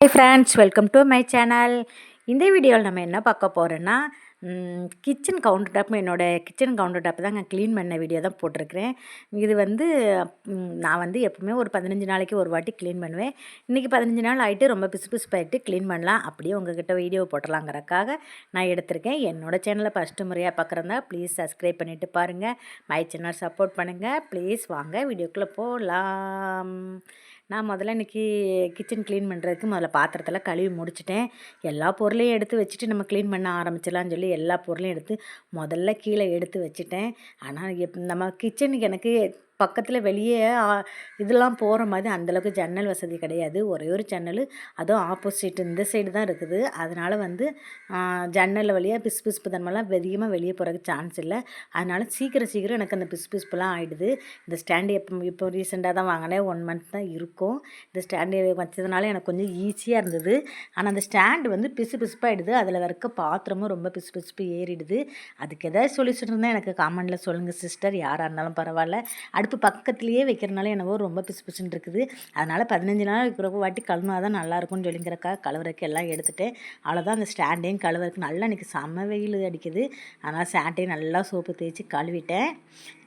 Hi friends welcome to my channel இந்த வீடியோவில் நம்ம என்ன பார்க்க போகிறோன்னா கிச்சன் கவுண்டர் டாப் என்னோடய கிச்சன் கவுண்டர் டாப் தான் நான் க்ளீன் பண்ண வீடியோ தான் போட்டிருக்கிறேன். இது வந்து நான் வந்து எப்பவுமே ஒரு பதினஞ்சு நாளைக்கு ஒரு வாட்டி க்ளீன் பண்ணுவேன். இன்றைக்கி பதினஞ்சு நாள் ஆகிட்டு ரொம்ப பிசு பிசுப்பாயிட்டு க்ளீன் பண்ணலாம். அப்படியே உங்ககிட்ட வீடியோ போட்டலாங்கிறக்காக நான் எடுத்திருக்கேன். என்னோடய சேனலை ஃபஸ்ட்டு முறையாக பார்க்குறதா ப்ளீஸ் சப்ஸ்கிரைப் பண்ணிவிட்டு பாருங்கள் மை சேனல் சப்போர்ட் பண்ணுங்கள் ப்ளீஸ் வாங்க வீடியோக்குள்ளே போகலாம் நான் முதல்ல இன்றைக்கி கிச்சன் க்ளீன் பண்ணுறதுக்கு முதல்ல பாத்திரத்தில் கழுவி முடிச்சிட்டேன். எல்லா பொருளையும் எடுத்து வச்சுட்டு நம்ம க்ளீன் பண்ண ஆரம்பிச்சிடலாம்னு சொல்லி எல்லா பொருளையும் எடுத்து முதல்ல கீழே எடுத்து வச்சுட்டேன். ஆனால் எப் நம்ம கிச்சனுக்கு எனக்கு பக்கத்தில் வெளியே இதெல்லாம் போகிற மாதிரி அந்தளவுக்கு ஜன்னல் வசதி கிடையாது. ஒரே ஒரு ஜன்னல் அதுவும் ஆப்போசிட் இந்த சைடு தான் இருக்குது. அதனால் வந்து ஜன்னல் வழியாக பிசு பிசுப்பு தன்மைலாம் அதிகமாக வெளியே போகிறதுக்கு சான்ஸ் இல்லை. அதனால் சீக்கிரம் சீக்கிரம் எனக்கு அந்த பிசு பிசுப்புலாம் ஆகிடுது இந்த ஸ்டாண்டு எப்போ இப்போ ரீசெண்டாக தான் வாங்கினேன். ஒன் மந்த் தான் இருக்கும். இந்த ஸ்டாண்டு வச்சதுனால எனக்கு கொஞ்சம் ஈஸியாக இருந்தது. ஆனால் அந்த ஸ்டாண்டு வந்து பிசு பிசுப்பாகிடுது அதில் இருக்க பாத்திரமும் ரொம்ப பிசு பிசுப்பு ஏறிடுது. அதுக்கு எதாவது சொல்யூஷன் இருந்தால் எனக்கு காமெண்டில் சொல்லுங்கள் சிஸ்டர் யாராக இருந்தாலும் பரவாயில்ல. அடுப்பு பக்கத்துலேயே வைக்கிறனால என்னவோ ரொம்ப பிசு பிசுன்னு இருக்குது. அதனால் பதினஞ்சு நாள் இருக்கிறப்ப வாட்டி கழுவினா தான் நல்லாயிருக்கும்னு சொல்லிங்கிறக்கா கழுவுறக்கு எல்லாம் எடுத்துட்டேன். அவ்வளோதான் அந்த ஸ்டாண்டையும் கழுவுறதுக்கு. நல்லா இன்றைக்கி செம்ம வெயில் அடிக்குது. அதனால் ஸ்டாண்டையும் நல்லா சோப்பு தேய்ச்சி கழுவிட்டேன்.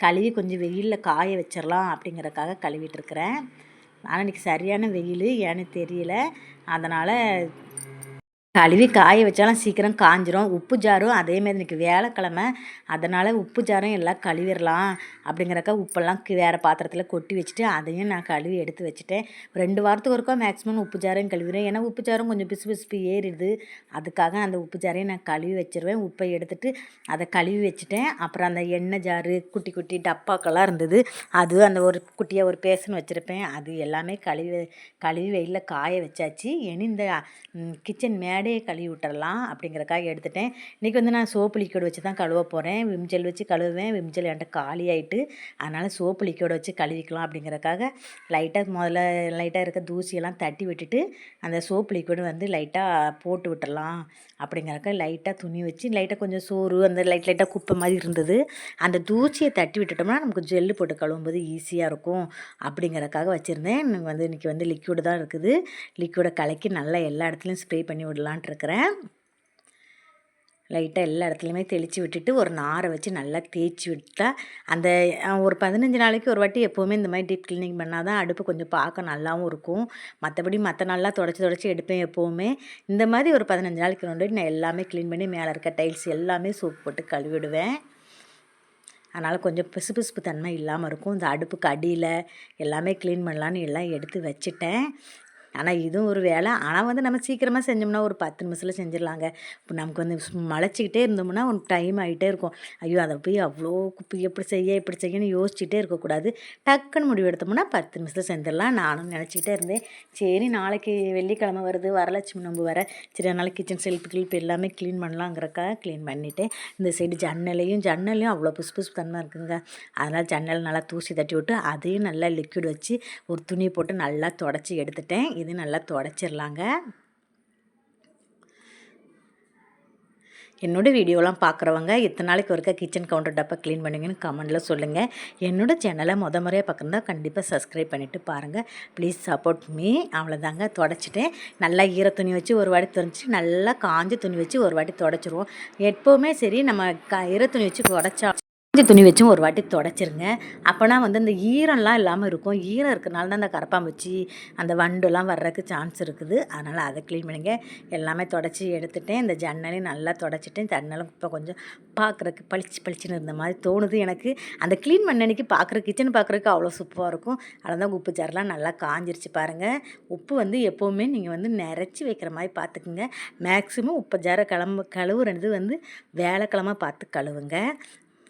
கழுவி கொஞ்சம் வெயிலில் காய வச்சிடலாம் அப்படிங்கிறக்காக கழுவிட்டுருக்குறேன் ஆனால் இன்றைக்கி சரியான வெயில் ஏன்னு தெரியல. அதனால் கழுவி காய வச்சாலும் சீக்கிரம் காஞ்சிரும். உப்பு ஜாரும் அதேமாரி இன்றைக்கி வேலைக்கிழமை. அதனால் உப்பு ஜாரும் எல்லாம் கழுவிடலாம் அப்படிங்கிறக்க உப்பெல்லாம் கி- வேறு பாத்திரத்தில் கொட்டி வச்சுட்டு அதையும் நான் கழுவி எடுத்து வச்சுட்டேன். ரெண்டு வாரத்துக்கு ஒருக்கா மேக்ஸிமம் உப்பு ஜாரையும் கழுவிடுவேன். ஏன்னா உப்பு ஜாரும் கொஞ்சம் பிசு பிசுப்பு ஏறிடுது. அதுக்காக அந்த உப்பு ஜாரையும் நான் கழுவி வச்சுருவேன். உப்பை எடுத்துட்டு அதை கழுவி வச்சுட்டேன். அப்புறம் அந்த எண்ணெய் ஜாரு குட்டி குட்டி டப்பாக்கெல்லாம் இருந்தது. அது அந்த ஒரு குட்டியாக ஒரு பேசன் வச்சுருப்பேன். அது எல்லாமே கழுவி கழுவி வெயிலில் காய வச்சாச்சு. இனி இந்த கிச்சன் மேடையை கழுவி விட்டுறலாம் அப்படிங்கிறக்காக எடுத்துட்டேன். இன்றைக்கி வந்து நான் சோப்பு லிக்யூட் வச்சு தான் கழுவ போகிறேன் விம்ஜெல் வச்சு கழுவுவேன். விம்ஜெல் என்கிட்ட காலி ஆயிட்டு அதனால் சோப்பு லிக்யூட் வச்சு கழுவிக்கலாம் அப்படிங்கிறக்காக லைட்டாக முதல்ல லைட்டாக இருக்க தூசியெல்லாம் தட்டி விட்டுட்டு அந்த சோப்பு லிக்யூடு வந்து லைட்டாக போட்டு விட்டுறலாம் அப்படிங்கிறக்க லைட்டாக துணி வச்சு லைட்டாக கொஞ்சம் சோறு அந்த லைட் லைட்டாக குப்பை மாதிரி இருந்தது. அந்த தூசியை தட்டி விட்டுட்டோம்னா நமக்கு ஜெல்லு போட்டு கழுவும்போது ஈஸியாக இருக்கும் அப்படிங்கிறக்காக வச்சுருந்தேன். எனக்கு வந்து இன்றைக்கி வந்து லிக்யூடு தான் இருக்குது. லிக்யூடை கலக்கி நல்லா எல்லா இடத்துலையும் ஸ்ப்ரே பண்ணி விடலாம். இருக்கிறேன் லைட்டாக எல்லா இடத்துலையுமே தெளித்து விட்டுட்டு ஒரு நாரை வச்சு நல்லா தேய்ச்சி விட்டா அந்த ஒரு பதினஞ்சு நாளைக்கு ஒரு வாட்டி எப்போவுமே இந்த மாதிரி டீப் க்ளீனிங் பண்ணால் தான் அடுப்பு கொஞ்சம் பார்க்க நல்லாவும் இருக்கும். மற்றபடி மற்ற நாள்லாம் தொடச்சி தொடச்சி எடுப்பேன் எப்போவுமே. இந்த மாதிரி ஒரு பதினஞ்சு நாளைக்கு ரெண்டு நான் எல்லாமே க்ளீன் பண்ணி மேலே இருக்க டைல்ஸ் எல்லாமே சோப் போட்டு கழுவிடுவேன். அதனால் கொஞ்சம் பிசுபிசுப்பு தன்மை இல்லாமல் இருக்கும். இந்த அடுப்புக்கு அடியில் எல்லாமே க்ளீன் பண்ணலான்னு எல்லாம் எடுத்து வச்சுட்டேன். ஆனால் இதுவும் ஒரு வேலை. ஆனால் வந்து நம்ம சீக்கிரமாக செஞ்சோம்னா ஒரு பத்து நிமிஷத்தில் செஞ்சிடலாங்க. இப்போ நமக்கு வந்து மலைச்சிக்கிட்டே இருந்தோம்னா ஒரு டைம் ஆகிட்டே இருக்கும். ஐயோ அதை போய் அவ்வளோ குப்பை எப்படி செய்ய எப்படி செய்யன்னு யோசிச்சுட்டே இருக்கக்கூடாது. டக்குன்னு முடிவு எடுத்தோம்னா பத்து நிமிஷத்தில் செஞ்சிடலாம். நானும் நினச்சிக்கிட்டே இருந்தேன். சரி நாளைக்கு வெள்ளிக்கிழமை வருது. வரலட்சுமி நோம்பு வர சரி அதனால் கிச்சன் செல்ஃப் கிளிப் எல்லாமே க்ளீன் பண்ணலாங்கிறக்கா க்ளீன் பண்ணிவிட்டு இந்த சைடு ஜன்னலையும் ஜன்னலையும் அவ்வளோ புசு புசு தன்மை இருக்குங்க. அதனால் ஜன்னல் நல்லா தூசி தட்டி விட்டு அதையும் நல்லா லிக்விட் வச்சு ஒரு துணி போட்டு நல்லா தொடச்சி எடுத்துட்டேன். இது நல்லா தொடச்சிடலாங்க என்னோடய வீடியோலாம் பார்க்குறவங்க இத்தனை நாளைக்கு ஒருக்கா கிச்சன் கவுண்டர் டப்பா க்ளீன் பண்ணுங்கன்னு கமெண்ட்டில் சொல்லுங்கள் என்னோட சேனலை முத முறையாக பார்க்குறதா கண்டிப்பாக சப்ஸ்கிரைப் பண்ணிவிட்டு பாருங்கள் ப்ளீஸ் சப்போர்ட் மீ. அவ்வளோதாங்க தொடச்சிட்டேன். நல்லா ஈர துணி வச்சு ஒரு வாட்டி துடைச்சி நல்லா காஞ்ச துணி வச்சு ஒரு வாட்டி தொடச்சிருவோம். எப்போவுமே சரி நம்ம க ஈர துணி வச்சு தொடச்சா காஞ்ச துணி வச்சும் ஒரு வாட்டி தொடச்சிருங்க. அப்போனா வந்து அந்த ஈரம்லாம் இல்லாமல் இருக்கும். ஈரம் இருக்கிறனால தான் அந்த கரப்பாம்பூச்சி அந்த வண்டுலாம் வர்றதுக்கு சான்ஸ் இருக்குது. அதனால் அதை க்ளீன் பண்ணுங்க. எல்லாமே தொடச்சி எடுத்துட்டேன். இந்த ஜன்னலையும் நல்லா தொடச்சிட்டேன். ஜன்னலும் இப்போ கொஞ்சம் பார்க்குறக்கு பளிச்சு பளிச்சுன்னு இருந்த மாதிரி தோணுது எனக்கு. அந்த க்ளீன் பண்ண அன்னைக்கு பார்க்குற கிச்சன் பார்க்குறதுக்கு அவ்வளோ சூப்பராக இருக்கும். அதனால் தான் உப்பு ஜாரெலாம் நல்லா காஞ்சிருச்சு பாருங்கள் உப்பு வந்து எப்போவுமே நீங்கள் வந்து நிறச்சி வைக்கிற மாதிரி பார்த்துக்குங்க மேக்ஸிமம் உப்பு ஜாரை கிளம்பு கழுவுறது வந்து வேலைக்கிழமை பார்த்து கழுவுங்க.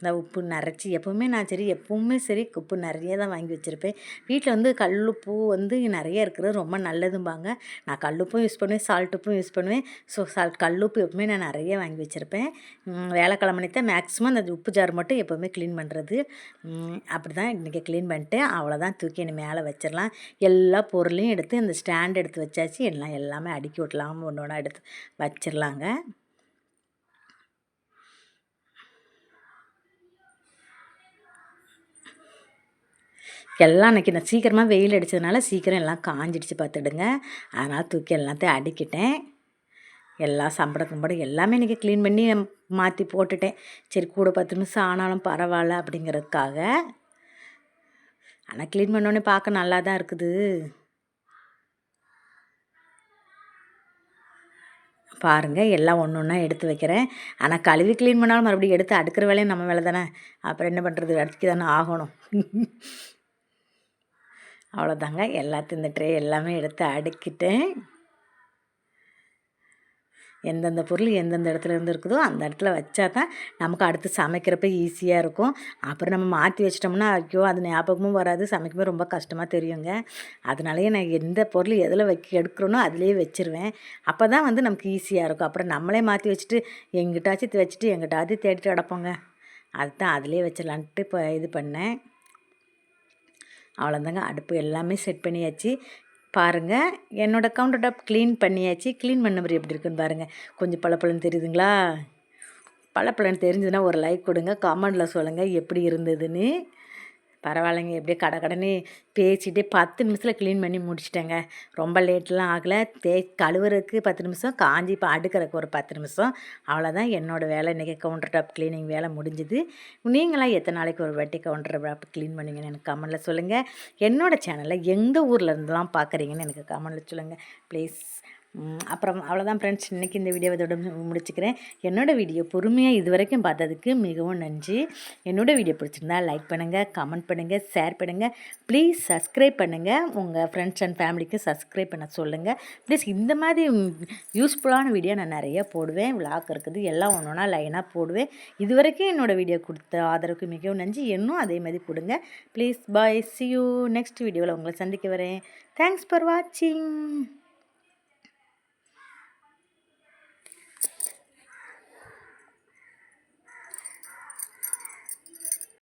இந்த உப்பு நிறச்சி எப்போவுமே நான் சரி எப்போவுமே சரி உப்பு நிறைய தான் வாங்கி வச்சுருப்பேன். வீட்டில் வந்து கல்லுப்பு வந்து நிறைய இருக்கிறது ரொம்ப நல்லதும்பாங்க. நான் கல்லுப்பும் யூஸ் பண்ணுவேன் சால்ட் உப்பும் யூஸ் பண்ணுவேன். ஸோ சால்ட் கல்லுப்பு எப்பவுமே நான் நிறைய வாங்கி வச்சுருப்பேன். வேலைக்கிழமை தான் மேக்ஸிமம் அந்த உப்பு ஜார் மட்டும் எப்போவுமே க்ளீன் பண்ணுறது அப்படி தான் இன்றைக்கி க்ளீன் பண்ணிட்டு அவ்வளோதான் தூக்கி என்னை மேலே வச்சிடலாம். எல்லா பொருளையும் எடுத்து அந்த ஸ்டாண்ட் எடுத்து வச்சாச்சு. எல்லாம் எல்லாமே அடுக்கி விட்டலாம். ஒன்று ஒன்றா எடுத்து வச்சிடலாங்க. எல்லாம் அன்றைக்கி நான் சீக்கிரமாக வெயில் அடித்ததுனால சீக்கிரம் எல்லாம் காஞ்சிடுச்சு பார்த்துடுங்க. அதனால் தூக்கி எல்லாத்தையும் அடிக்கிட்டேன். எல்லாம் சம்பட கும்பட எல்லாமே இன்றைக்கி க்ளீன் பண்ணி மாற்றி போட்டுட்டேன். சரி கூட பத்து நிமிஷம் ஆனாலும் பரவாயில்ல அப்படிங்கிறதுக்காக. ஆனால் க்ளீன் பண்ணோடனே பார்க்க நல்லா தான் இருக்குது. பாருங்கள் எல்லாம் ஒன்று ஒன்றா எடுத்து வைக்கிறேன். ஆனால் கழுவி க்ளீன் பண்ணாலும் மறுபடியும் எடுத்து அடுக்கிற வேலையும் நம்ம வேலை தானே அப்புறம் என்ன பண்ணுறது அடுக்கி தானே ஆகணும். அவ்வளோதாங்க எல்லாத்தையும் இந்த ட்ரே எல்லாமே எடுத்து அடுக்கிட்டேன் எந்தெந்த பொருள் எந்தெந்த இடத்துல இருந்து இருக்குதோ அந்த இடத்துல வச்சா தான் நமக்கு அடுத்து சமைக்கிறப்ப ஈஸியாக இருக்கும். அப்புறம் நம்ம மாற்றி வச்சிட்டோம்னா ஐயோ அது ஞாபகமும் வராது. சமைக்கும்போது ரொம்ப கஷ்டமாக தெரியுங்க. அதனாலேயே நான் எந்த பொருள் எதில் வைக்க எடுக்கிறோனோ அதிலே வச்சுருவேன். அப்போ தான் வந்து நமக்கு ஈஸியாக இருக்கும். அப்புறம் நம்மளே மாற்றி வச்சுட்டு எங்கிட்டாச்சும் வச்சுட்டு எங்கிட்டாவது தேடிட்டு கிடப்போங்க. அதுதான் அதிலே வச்சிடலான்ட்டு இப்போ இது பண்ணேன். அவ்வளோதாங்க அடுப்பு எல்லாமே செட் பண்ணியாச்சு. பாருங்கள் என்னோடய கவுண்டர் டாப் க்ளீன் பண்ணியாச்சு. க்ளீன் பண்ண மாதிரி எப்படி இருக்குன்னு பாருங்கள் கொஞ்சம் பளபளன்னு தெரியுதுங்களா? பளபளன்னு தெரிஞ்சதுன்னா ஒரு லைக் கொடுங்க கமெண்டில் சொல்லுங்கள் எப்படி இருந்ததுன்னு. பரவாயில்லைங்க. எப்படியே கடை கடனே பேசிகிட்டே பத்து நிமிஷத்தில் க்ளீன் பண்ணி முடிச்சிட்டேங்க. ரொம்ப லேட்லாம் ஆகலை. தே கழுவுறதுக்கு பத்து நிமிஷம் காஞ்சி இப்போ அடுக்கிறதுக்கு ஒரு பத்து நிமிஷம். அவ்வளோதான் என்னோடய வேலை. இன்றைக்கி கவுண்டர் டாப் க்ளீனிங் வேலை முடிஞ்சுது. நீங்களாம் எத்தனை நாளைக்கு ஒரு வாட்டி கவுண்டர் டாப் க்ளீன் பண்ணுவீங்கன்னு எனக்கு கமெண்டில் சொல்லுங்கள் என்னோடய சேனலில் எந்த ஊரில் இருந்துலாம் பார்க்குறீங்கன்னு எனக்கு கமெண்டில் சொல்லுங்கள் ப்ளீஸ் அப்புறம் அவ்வளோதான் ஃப்ரெண்ட்ஸ் இன்றைக்கி இந்த வீடியோ இதோட முடிச்சுக்கிறேன். என்னோடய வீடியோ பொறுமையாக இது வரைக்கும் பார்த்ததுக்கு மிகவும் நன்றி. என்னோடய வீடியோ பிடிச்சிருந்தா லைக் பண்ணுங்கள் கமெண்ட் பண்ணுங்கள் ஷேர் பண்ணுங்கள் ப்ளீஸ் சப்ஸ்கிரைப் பண்ணுங்கள் உங்கள் ஃப்ரெண்ட்ஸ் அண்ட் ஃபேமிலிக்கு சப்ஸ்கிரைப் பண்ண சொல்லுங்கள் ப்ளீஸ் இந்த மாதிரி யூஸ்ஃபுல்லான வீடியோ நான் நிறைய போடுவேன். விளாக் இருக்குது எல்லாம் ஒன்று ஒன்றா லைனாக போடுவேன். இது வரைக்கும் என்னோடய வீடியோ கொடுத்த ஆதரவுக்கு மிகவும் நன்றி. இன்னும் அதே மாதிரி கொடுங்க. Please bye see you next வீடியோவில் உங்களை சந்திக்க வரேன். தேங்க்ஸ் ஃபார் வாட்சிங்